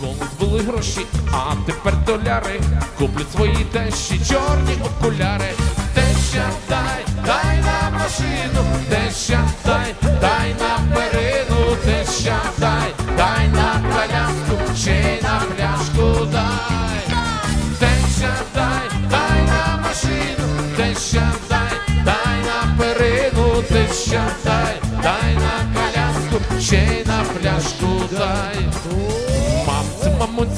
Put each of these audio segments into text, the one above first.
Колись були гроші, а тепер доляри. Куплять свої тещі чорні окуляри. Теща, дай, дай на машину, теща, дай, дай на перину, теща, дай, дай на коляску, ще на пляшку дай. Теща, дай, дай на машину, теща, дай, дай на перину, теща, дай, дай на коляску, ще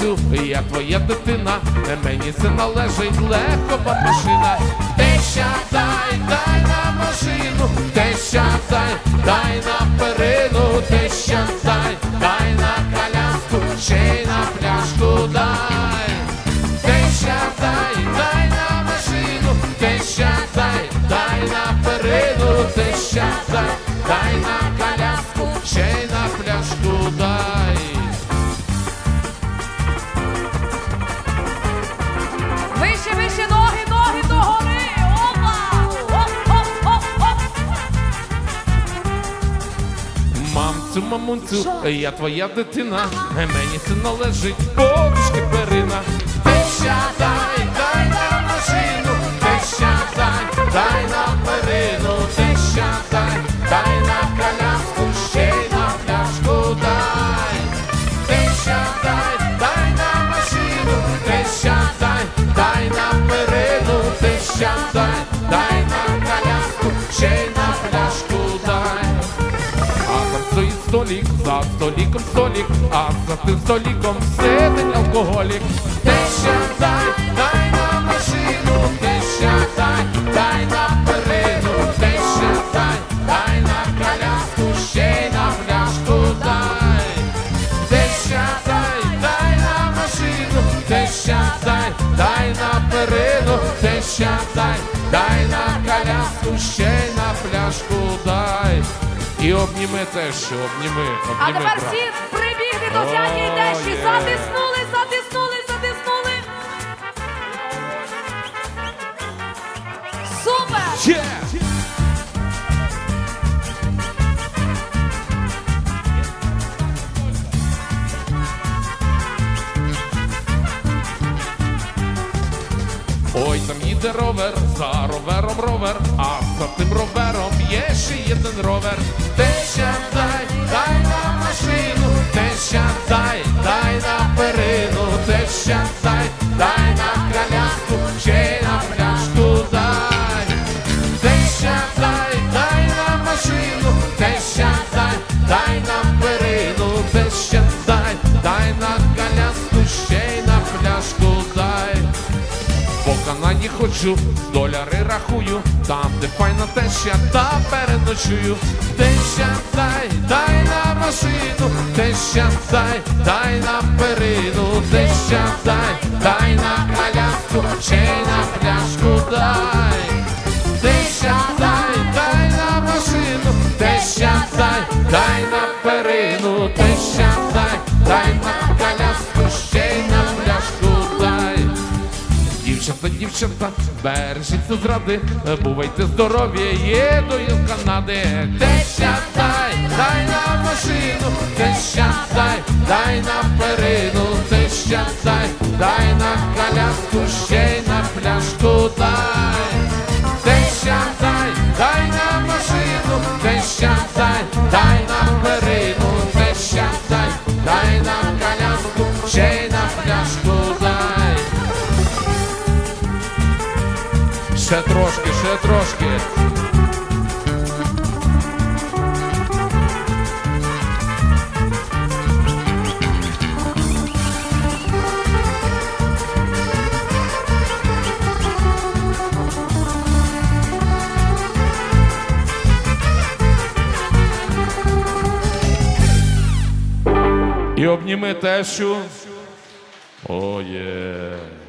Мамцю, я твоя дитина, мені це належить легко машина. Теща, дай, дай на машину, теща, дай, дай на перину, теща, дай Мамцю, мамунцю, я твоя дитина, мені це належить. Подушки перина. Теща, дай, дай на машину, теща, дай, дай на перину, теща, дай, дай на коляску, столик, за столиком а за тим столиком сидить алкоголік. Теща, дай, дай на машину, теща, дай, дай на перину, теща, дай, дай на коляску, ще й на пляшку дай. Теща, дай, дай на машину, теща, дай, дай на перину, теща, дай, дай на коляску, ще й на пляшку дай. І обніми те, що обніми, А тепер брат. всі прибігли до зятій О, тещі, є. затиснули, затиснули, затиснули. Супер! Є! Ой, там їде ровер, за ровером ровер, за тим ровером є ще один ровер. Теща, дай, дай на ходжу, доляри рахую, там, де файна теща, та переночую. Теща, дай, дай на машину, теща, дай, дай на перину, теща, дай, дай на коляску, ще й на пляшку дай. Теща, дай, дай на машину, теща, дай, дай на перину, Дівчата, дівчата, бережіться зради, бувайте здорові, їду я з Канади. Теща, дай, дай на машину, теща, дай, дай на перину, теща, дай, дай на коляску, ще й на пляшку дай. Теща, дай, дай на машину, теща, дай, дай на перину, теща, дай, дай на коляску, ще й Ще трошки, ще трошки. І обніми тещу. О, є.